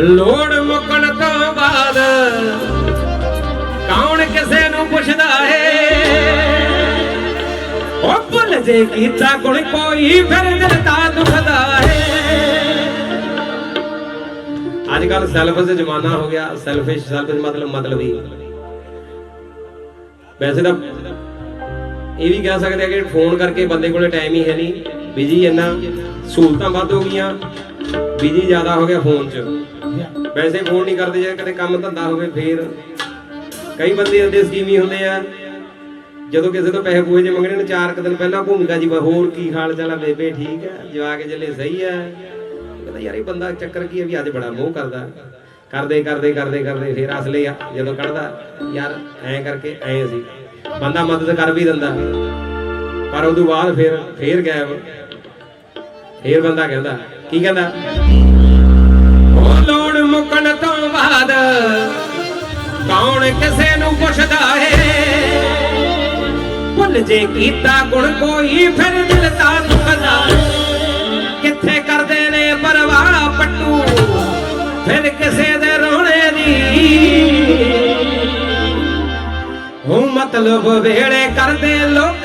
ਲੋੜ ਮੁਕਣ ਤੋਂ ਬਾਅਦ ਕੌਣ ਕਿਸੇ ਨੂੰ ਪੁੱਛਦਾ ਏ? ਉਹ ਭੁੱਲ ਜੇ ਕੀਤਾ ਗੁਣ ਕੋਈ ਫਿਰ ਦਿਲ ਤਾਂ ਦੁਖਦਾ ਏ। ਅੱਜ ਕੱਲ ਸੈਲਫਿਸ਼ ਜ਼ਮਾਨਾ ਹੋ ਗਿਆ। ਸੈਲਫਿਸ਼ ਸੈਲਫਿਸ਼ ਮਤਲਬ, ਮਤਲਬੀ। ਵੈਸੇ ਤਾਂ ਇਹ ਵੀ ਕਹਿ ਸਕਦੇ ਆ ਕਿ ਫੋਨ ਕਰਕੇ ਬੰਦੇ ਕੋਲੇ ਟਾਈਮ ਹੀ ਹੈ ਨਹੀਂ। ਬਿਜ਼ੀ ਇੰਨਾ, ਸਹੂਲਤਾਂ ਵੱਧ ਹੋ ਗਈਆਂ। ਬਿਜ਼ੀ ਜ਼ਿਆਦਾ ਹੋ ਗਿਆ ਫੋਨ 'ਚ। ਵੈਸੇ ਫੋਨ ਨਹੀਂ ਕਰਦੇ ਜੇ ਕਦੇ ਕੰਮ ਧੰਦਾ ਹੋਵੇ, ਫੇਰ ਕਈ ਬੰਦੇ ਇਹਦੇ ਸਕੀਮੀ ਹੁੰਦੇ ਆ। ਜਦੋਂ ਕਿਸੇ ਤੋਂ ਪੈਸੇ ਪੂਏ ਜੇ ਮੰਗਣੇ ਨੇ, ਚਾਰ ਕੁ ਦਿਨ ਪਹਿਲਾਂ ਭੂਮਿਕਾ ਜੀ ਹੋਰ ਕੀ ਹਾਲ ਚਾਲ ਆ ਬੇਬੇ, ਠੀਕ ਹੈ ਜਵਾਕ ਜੱਲੇ ਸਹੀ ਹੈ ਕਹਿੰਦਾ ਯਾਰ ਇਹ ਬੰਦਾ ਚੱਕਰ ਕੀ ਹੈ ਵੀ ਅੱਜ ਬੜਾ ਮੋਹ ਕਰਦਾ। ਕਰਦੇ ਕਰਦੇ ਕਰਦੇ ਕਰਦੇ ਫੇਰ ਅਸਲੇ ਆ, ਜਦੋਂ ਕੱਢਦਾ। ਯਾਰ ਐਂ ਕਰਕੇ ਐਂ ਸੀ ਬੰਦਾ ਮਦਦ ਕਰ ਵੀ ਦਿੰਦਾ। ਪਰ ਉਦੋਂ ਬਾਅਦ ਫੇਰ ਫੇਰ ਗਾਇਬ। ਫੇਰ ਬੰਦਾ ਕਹਿੰਦਾ, ਕੀ ਕਹਿੰਦਾ? ਲੋੜ ਤੋਂ ਬਾਅਦ ਕੌਣ ਕਿਸੇ ਨੂੰ ਪੁੱਛਦਾ ਏ? ਭੁੱਲ ਜੇ ਕੀਤਾ ਗੁਣ ਕੋਈ, ਫਿਰ ਦਿਲ ਦੁਖਦਾ ਕਿੱਥੇ ਕਰਦੇ ਨੇ ਪਰਵਾਹ ਪੱਟੂ? ਫਿਰ ਕਿਸੇ ਦੇ ਰੋਣੇ ਦੀ ਉਹ ਮਤਲਬ ਵੇੜੇ ਕਰਦੇ ਲੋਕ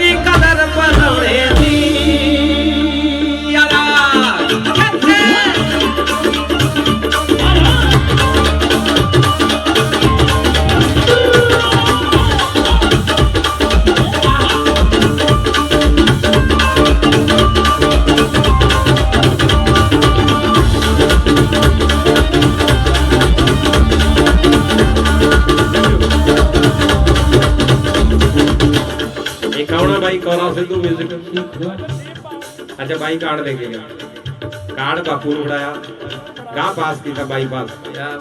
ਕੇ ਗਿਆ। ਕਾਰਡ ਬਾਪੂ ਨੂੰ ਫੜਾਇਆ। ਗਾਂ ਪਾਸ ਕੀਤਾ ਬਾਈ ਪਾਸ ਯਾਰ।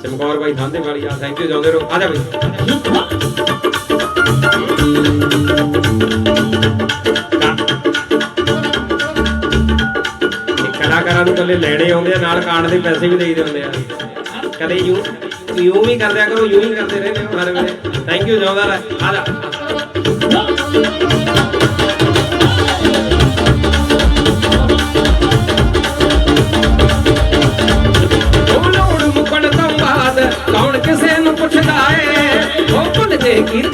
ਚਮਕੌਰ ਬਾਈ ਥਾਂਦੇ ਵਾਲੀ ਆ ਥੈਂਕ ਯੂ ਜਾਉਂਦੇ ਰਹੋ। ਆ ਜਾ ਬਾਈ। ਇਹ ਕਲਾਕਾਰਾਂ ਨੂੰ ਕੱਲੇ ਲੈਣੇ ਆਉਂਦੇ ਆ ਨਾਲ ਕਾਰਡ ਦੇ ਪੈਸੇ ਵੀ ਦੇਈਦੇ ਹੁੰਦੇ ਆ। ਕਦੇ ਯੂ ਯੂ ਵੀ ਕਰਦਿਆ ਕਰੋ ਯੂ ਹੀ ਕਰਦੇ ਰਹਿੰਦੇ ਹੋ ਹਰ ਵੇਲੇ। ਥੈਂਕ ਯੂ ਜਾਉਂਦਾ ਰਹਿ। ਆ ਜਾ। ਭੁੱਲ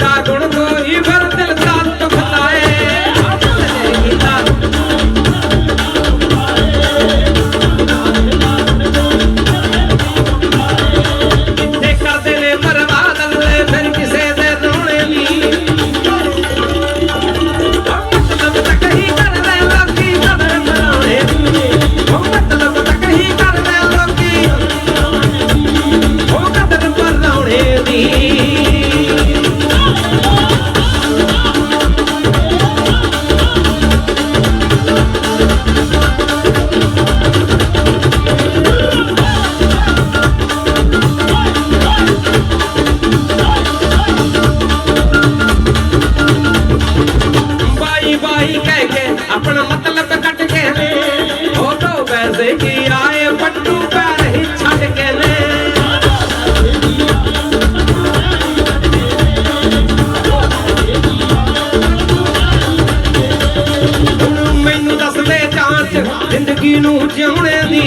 ਜ਼ਿੰਦਗੀ ਨੂੰ ਜਿਉਣੇ ਦੀ।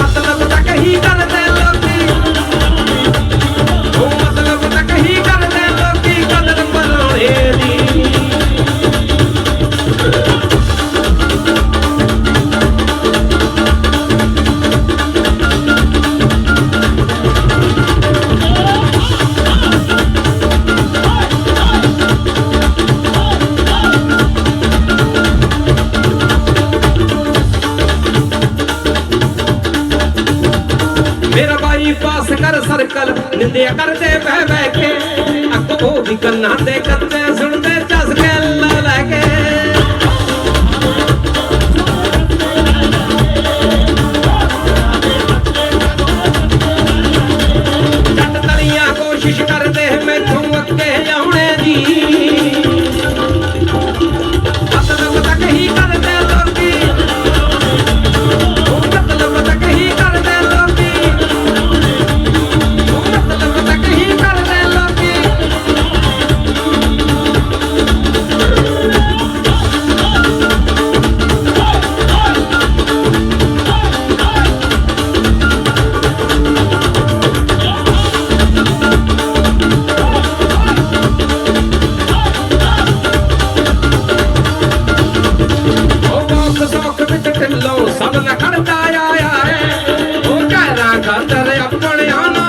ਮਤਲਬ ਤਾਂ ਕਹੀ ਸਰਕਲ ਨਿੰਦਿਆ ਕਰਦੇ ਬਹਿ ਬਹਿ ਕੇ। ਅੱਗੋਂ ਉਹ ਵੀ ਕੰਨਾਂ ਤੇ ਕਰਦੇ ਸੁਣਦੇ। ਖਾਤਰ ਆਪਣੇ ਆਨ